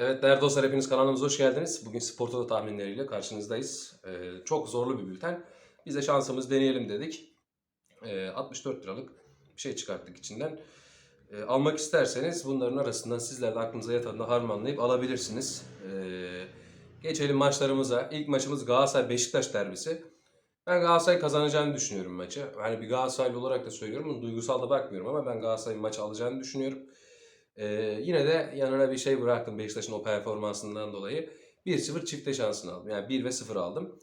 Evet değerli dostlar hepiniz kanalımıza hoş geldiniz. Bugün spor toto tahminleriyle karşınızdayız. Ee, çok zorlu bir bülten. Biz de şansımız deneyelim dedik. Ee, 64 liralık bir şey çıkarttık içinden. Ee, almak isterseniz bunların arasından sizler de aklınıza yatanı harmanlayıp alabilirsiniz. Ee, geçelim maçlarımıza. İlk maçımız Galatasaray-Beşiktaş derbisi. Ben Galatasaray kazanacağını düşünüyorum maçı. Hani bir Galatasaraylı olarak da söylüyorum. Duygusal da bakmıyorum ama ben Galatasaray'ın maçı alacağını düşünüyorum. Ee, yine de yanına bir şey bıraktım Beşiktaş'ın o performansından dolayı. 1-0 çifte şansını aldım. Yani 1 ve 0 aldım.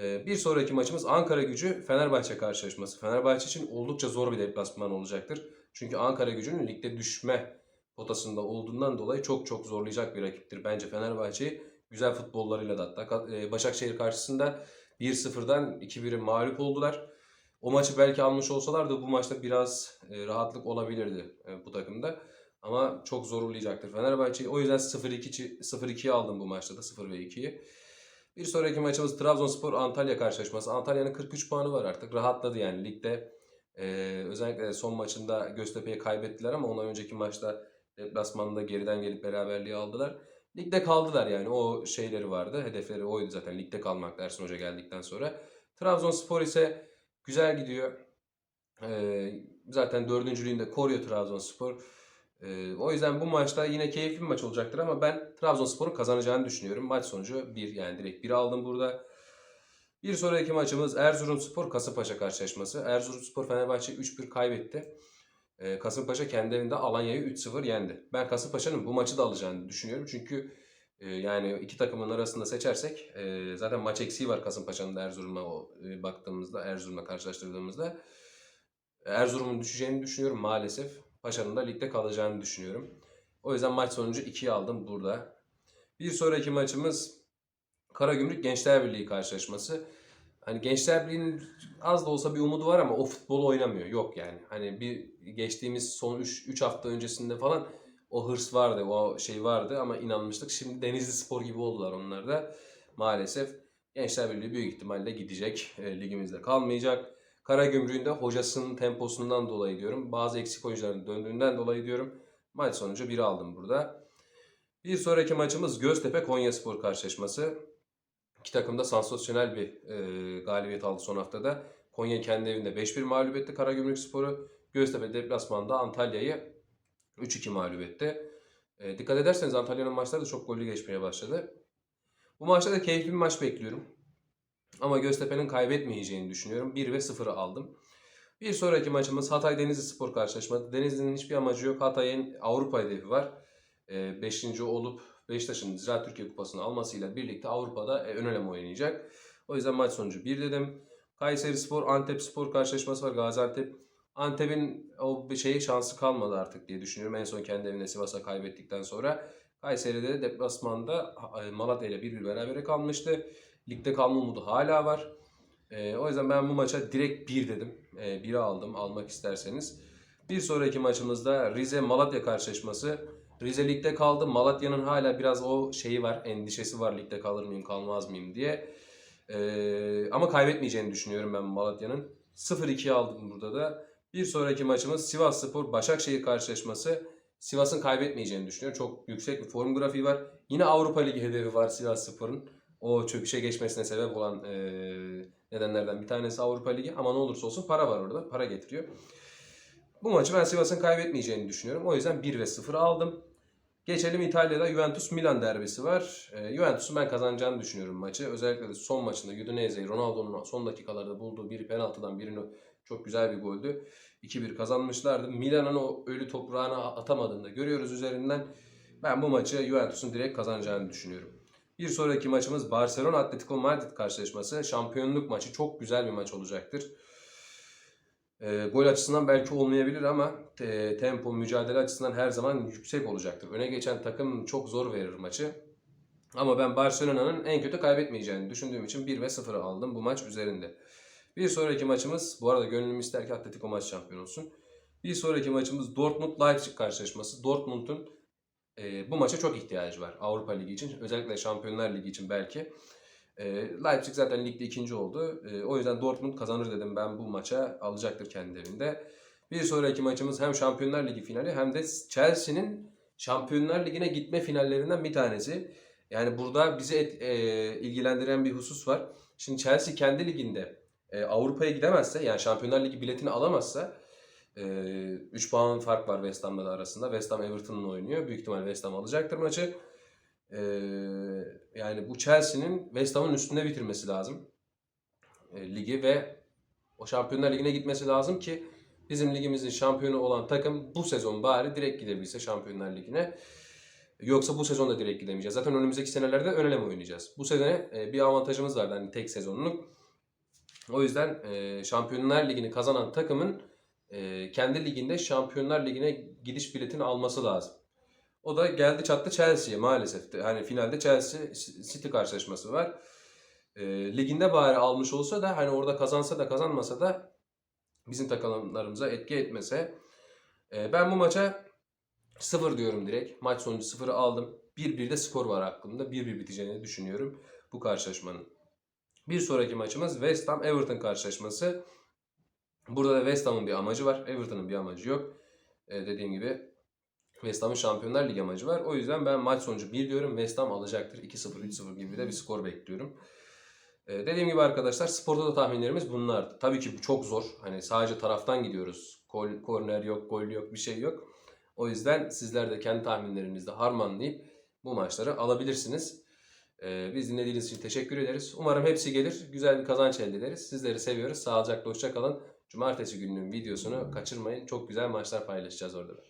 Ee, bir sonraki maçımız Ankara gücü Fenerbahçe karşılaşması. Fenerbahçe için oldukça zor bir deplasman olacaktır. Çünkü Ankara gücünün ligde düşme potasında olduğundan dolayı çok çok zorlayacak bir rakiptir. Bence Fenerbahçe'yi güzel futbollarıyla da hatta e, Başakşehir karşısında 1-0'dan 2-1'e mağlup oldular. O maçı belki almış olsalar da bu maçta biraz e, rahatlık olabilirdi e, bu takımda. Ama çok zorlayacaktır Fenerbahçe'yi. O yüzden 0-2 0-2'yi aldım bu maçta da 0 ve 2'yi. Bir sonraki maçımız Trabzonspor Antalya karşılaşması. Antalya'nın 43 puanı var artık. Rahatladı yani ligde. Ee, özellikle son maçında Göztepe'ye kaybettiler ama ondan önceki maçta deplasmanda geriden gelip beraberliği aldılar. Ligde kaldılar yani o şeyleri vardı. Hedefleri oydu zaten ligde kalmak Ersun Hoca geldikten sonra. Trabzonspor ise güzel gidiyor. Ee, zaten dördüncülüğünü de koruyor Trabzonspor. Ee, o yüzden bu maçta yine keyifli bir maç olacaktır ama ben Trabzonspor'un kazanacağını düşünüyorum. Maç sonucu 1 yani direkt 1 aldım burada. Bir sonraki maçımız Erzurumspor Kasımpaşa karşılaşması. Erzurumspor Fenerbahçe 3-1 kaybetti. Ee, Kasımpaşa kendi evinde Alanya'yı 3-0 yendi. Ben Kasımpaşa'nın bu maçı da alacağını düşünüyorum. Çünkü e, yani iki takımın arasında seçersek e, zaten maç eksiği var Kasımpaşa'nın da Erzurum'a e, baktığımızda, Erzurum'la karşılaştırdığımızda. Erzurum'un düşeceğini düşünüyorum maalesef. Paşa'nın da ligde kalacağını düşünüyorum. O yüzden maç sonucu 2'yi aldım burada. Bir sonraki maçımız Karagümrük Gençler Birliği karşılaşması. Hani Gençler Birliği'nin az da olsa bir umudu var ama o futbolu oynamıyor. Yok yani. Hani bir geçtiğimiz son 3 hafta öncesinde falan o hırs vardı, o şey vardı ama inanmıştık. Şimdi Denizli Spor gibi oldular onlar da. Maalesef Gençler Birliği büyük ihtimalle gidecek. E, ligimizde kalmayacak. Karagümrük'ün de hocasının temposundan dolayı diyorum. Bazı eksik oyuncuların döndüğünden dolayı diyorum. Maç sonucu 1 aldım burada. Bir sonraki maçımız Göztepe Konyaspor karşılaşması. İki takım da sansasyonel bir e, galibiyet aldı son haftada. Konya kendi evinde 5-1 mağlup etti Karagümrük Sporu. Göztepe deplasmanda Antalya'yı 3-2 mağlup etti. E, dikkat ederseniz Antalya'nın maçları da çok gollü geçmeye başladı. Bu maçta da keyifli bir maç bekliyorum. Ama Göztepe'nin kaybetmeyeceğini düşünüyorum. 1 ve 0'ı aldım. Bir sonraki maçımız Hatay Denizli Spor karşılaşması. Denizli'nin hiçbir amacı yok. Hatay'ın Avrupa hedefi var. 5. olup Beşiktaş'ın Ziraat Türkiye Kupası'nı almasıyla birlikte Avrupa'da ön eleme oynayacak. O yüzden maç sonucu 1 dedim. Kayseri Spor, Antep Spor karşılaşması var. Gaziantep. Antep'in o bir şeyi şansı kalmadı artık diye düşünüyorum. En son kendi evinde Sivas'a kaybettikten sonra. Kayseri'de de deplasmanda Malatya ile 1-1 berabere kalmıştı. Ligde kalma umudu hala var. E, o yüzden ben bu maça direkt 1 dedim. E, 1'i aldım almak isterseniz. Bir sonraki maçımızda Rize Malatya karşılaşması. Rize ligde kaldı. Malatya'nın hala biraz o şeyi var, endişesi var ligde kalır mıyım, kalmaz mıyım diye. E, ama kaybetmeyeceğini düşünüyorum ben Malatya'nın. 0-2 aldım burada da. Bir sonraki maçımız Sivas Spor Başakşehir karşılaşması. Sivas'ın kaybetmeyeceğini düşünüyorum. Çok yüksek bir form grafiği var. Yine Avrupa Ligi hedefi var Sivas Spor'un o çöküşe geçmesine sebep olan e, nedenlerden bir tanesi Avrupa Ligi. Ama ne olursa olsun para var orada. Para getiriyor. Bu maçı ben Sivas'ın kaybetmeyeceğini düşünüyorum. O yüzden 1 ve 0 aldım. Geçelim İtalya'da Juventus Milan derbisi var. E, Juventus'un ben kazanacağını düşünüyorum maçı. Özellikle de son maçında Udinese'yi Ronaldo'nun son dakikalarda bulduğu bir penaltıdan birini çok güzel bir goldü. 2-1 kazanmışlardı. Milan'ın o ölü toprağına atamadığını da görüyoruz üzerinden. Ben bu maçı Juventus'un direkt kazanacağını düşünüyorum. Bir sonraki maçımız Barcelona Atletico Madrid karşılaşması. Şampiyonluk maçı çok güzel bir maç olacaktır. E, gol açısından belki olmayabilir ama e, tempo, mücadele açısından her zaman yüksek olacaktır. Öne geçen takım çok zor verir maçı. Ama ben Barcelona'nın en kötü kaybetmeyeceğini düşündüğüm için 1 ve 0 aldım bu maç üzerinde. Bir sonraki maçımız, bu arada gönlüm ister ki Atletico maç şampiyon olsun. Bir sonraki maçımız Dortmund-Leipzig karşılaşması. Dortmund'un e, bu maça çok ihtiyacı var Avrupa Ligi için. Özellikle Şampiyonlar Ligi için belki. E, Leipzig zaten ligde ikinci oldu. E, o yüzden Dortmund kazanır dedim ben bu maça alacaktır kendi evinde. Bir sonraki maçımız hem Şampiyonlar Ligi finali hem de Chelsea'nin Şampiyonlar Ligi'ne gitme finallerinden bir tanesi. Yani burada bizi et- e, ilgilendiren bir husus var. Şimdi Chelsea kendi liginde e, Avrupa'ya gidemezse yani Şampiyonlar Ligi biletini alamazsa 3 puan fark var West Ham'la da arasında. West Ham Everton'la oynuyor. Büyük ihtimal West Ham alacaktır maçı. E, yani bu Chelsea'nin West Ham'ın üstünde bitirmesi lazım e, ligi ve o Şampiyonlar Ligi'ne gitmesi lazım ki bizim ligimizin şampiyonu olan takım bu sezon bari direkt gidebilse Şampiyonlar Ligi'ne. Yoksa bu sezon da direkt gidemeyeceğiz. Zaten önümüzdeki senelerde ön eleme oynayacağız. Bu sene e, bir avantajımız vardı hani tek sezonluk. O yüzden e, Şampiyonlar Ligi'ni kazanan takımın e, kendi liginde Şampiyonlar Ligi'ne gidiş biletini alması lazım. O da geldi çattı Chelsea'ye maalesef. Hani finalde Chelsea City karşılaşması var. E, liginde bari almış olsa da hani orada kazansa da kazanmasa da bizim takımlarımıza etki etmese. E, ben bu maça 0 diyorum direkt. Maç sonucu 0'ı aldım. 1-1'de skor var aklımda. 1-1 biteceğini düşünüyorum bu karşılaşmanın. Bir sonraki maçımız West Ham Everton karşılaşması. Burada da West Ham'ın bir amacı var. Everton'ın bir amacı yok. E, dediğim gibi West Ham'ın Şampiyonlar Ligi amacı var. O yüzden ben maç sonucu 1 diyorum. West Ham alacaktır. 2-0, 3-0 gibi de bir skor bekliyorum. E, dediğim gibi arkadaşlar sporda da tahminlerimiz bunlardı. Tabii ki bu çok zor. Hani sadece taraftan gidiyoruz. Gol, korner yok, gol yok, bir şey yok. O yüzden sizler de kendi tahminlerinizde harmanlayıp bu maçları alabilirsiniz. Ee, biz dinlediğiniz için teşekkür ederiz. Umarım hepsi gelir. Güzel bir kazanç elde ederiz. Sizleri seviyoruz. Sağlıcakla hoşça kalın. Cumartesi gününün videosunu kaçırmayın. Çok güzel maçlar paylaşacağız orada da.